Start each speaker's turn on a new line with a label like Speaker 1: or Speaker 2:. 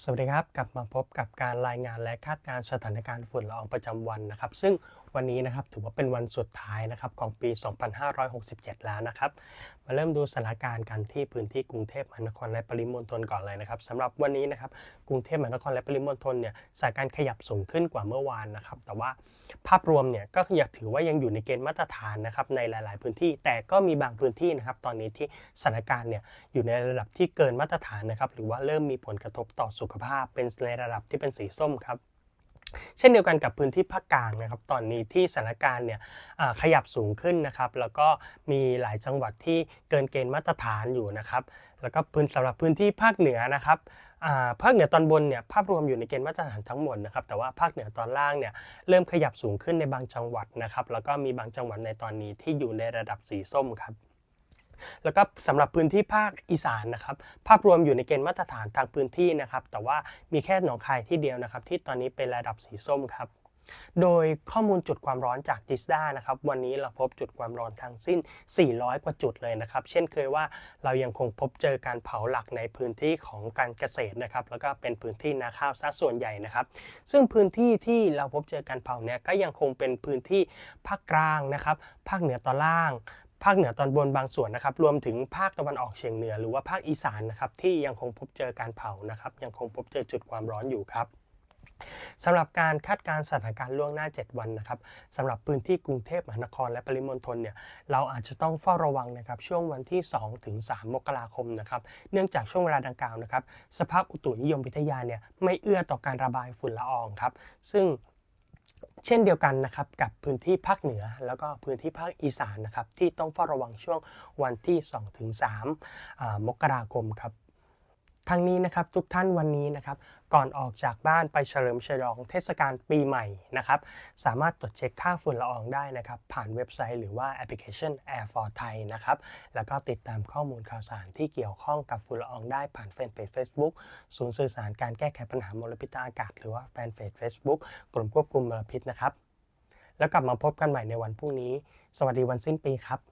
Speaker 1: สวัสดีครับ กลับมาพบกับการรายงานและคาดการณ์สถานการณ์ฝุ่นละอองประจำวันนะครับ ซึ่งวันนี้นะครับถือว่าเป็นวันสุดท้ายนะครับของปี 2567 แล้วนะครับ มาเริ่มดูสถานการณ์กันที่พื้นที่กรุงเทพมหานครและปริมณฑลก่อนเลยนะครับสำหรับวันนี้นะครับกรุงเทพมหานครและปริมณฑลเนี่ยสถานการณ์ขยับสูงขึ้นกว่าเมื่อวานนะครับ แต่ว่าภาพรวมเนี่ยก็อยากถือว่ายังอยู่ในเกณฑ์มาตรฐานนะครับในหลาย ๆ พื้นที่ แต่ก็มีบางพื้นที่นะครับตอนนี้ที่สถานการณ์เนี่ยอยู่ในระดับที่เกินมาตรฐานนะครับหรือว่าเริ่มมีผลกระทบต่อสุขภาพเป็นในระดับที่เป็นสีส้มครับเช่นเดียวกันกับพื้นที่ภาคกลางนะครับ ตอนนี้ที่สถานการณ์เนี่ยขยับสูงขึ้นนะครับ แล้วก็มีหลายจังหวัดที่เกินเกณฑ์มาตรฐานอยู่นะครับ แล้วก็พื้นสำหรับพื้นที่ภาคเหนือนะครับภาคเหนือตอนบนเนี่ยภาพรวมอยู่ในเกณฑ์มาตรฐานทั้งหมดนะครับ แต่ว่าภาคเหนือตอนล่างเนี่ยเริ่มขยับสูงขึ้นในบางจังหวัดนะครับ แล้วก็มีบางจังหวัดในตอนนี้ที่อยู่ในระดับสีส้มครับ แล้วก็สำหรับพื้นที่ภาคอีสานนะครับภาพรวมอยู่ในเกณฑ์มาตรฐานทางพื้นที่นะครับแต่ว่ามีแค่หนองคายที่เดียวนะครับที่ตอนนี้เป็นระดับสีส้มครับโดยข้อมูลจุดความร้อนจากจิสดานะครับวันนี้เราพบจุดความร้อนทั้งสิ้น 400 กว่าจุดเลยนะครับ เช่นเคยว่าเรายังคงพบเจอการเผาหลักในพื้นที่ของการเกษตรนะครับ แล้วก็เป็นพื้นที่นาข้าวซะส่วนใหญ่นะครับ ซึ่งพื้นที่ที่เราพบเจอการเผาเนี่ยก็ยังคงเป็นพื้นที่ภาคกลางนะครับ ภาคเหนือตอนล่าง ภาคเหนือตอนบนบางส่วนนะครับรวมถึงภาคตะวันออกเฉียงเหนือหรือว่าภาคอีสานนะครับที่ยังคงพบเจอการเผานะครับยังคงพบเจอจุดความร้อนอยู่ครับสำหรับการคาดการณ์สถานการณ์ล่วงหน้า 7 วันนะครับสำหรับพื้นที่กรุงเทพมหานครและปริมณฑลเนี่ยเราอาจจะต้องเฝ้าระวังนะครับช่วงวันที่ 2 ถึง 3 มกราคมนะครับเนื่องจากช่วงเวลาดังกล่าวนะครับสภาพอุตุนิยมวิทยาเนี่ยไม่เอื้อต่อการระบายฝุ่นละอองครับซึ่ง เช่นเดียวกันนะครับกับพื้นที่ภาคเหนือ แล้วก็พื้นที่ภาคอีสานนะครับที่ต้องเฝ้าระวังช่วงวันที่ 2-3อ่ามกราคมครับ ทั้งนี้นะครับทุกท่านวันนี้นะครับก่อนออกจากบ้านไปเฉลิมฉลองเทศกาลปีใหม่นะครับสามารถตรวจเช็คค่าฝุ่นละอองได้นะครับผ่านเว็บไซต์หรือว่าแอปพลิเคชัน Air for Thai นะครับแล้วก็ติดตามข้อมูลข่าวสารที่เกี่ยวข้องกับฝุ่นละอองได้ผ่านแฟนเพจ Facebook ศูนย์สื่อสารการแก้ไขปัญหามลพิษทางอากาศ หรือว่าแฟนเพจ Facebook กลุ่มควบคุมมลพิษนะครับแล้วกลับมาพบกันใหม่ในวันพรุ่งนี้ สวัสดีวันสิ้นปีครับ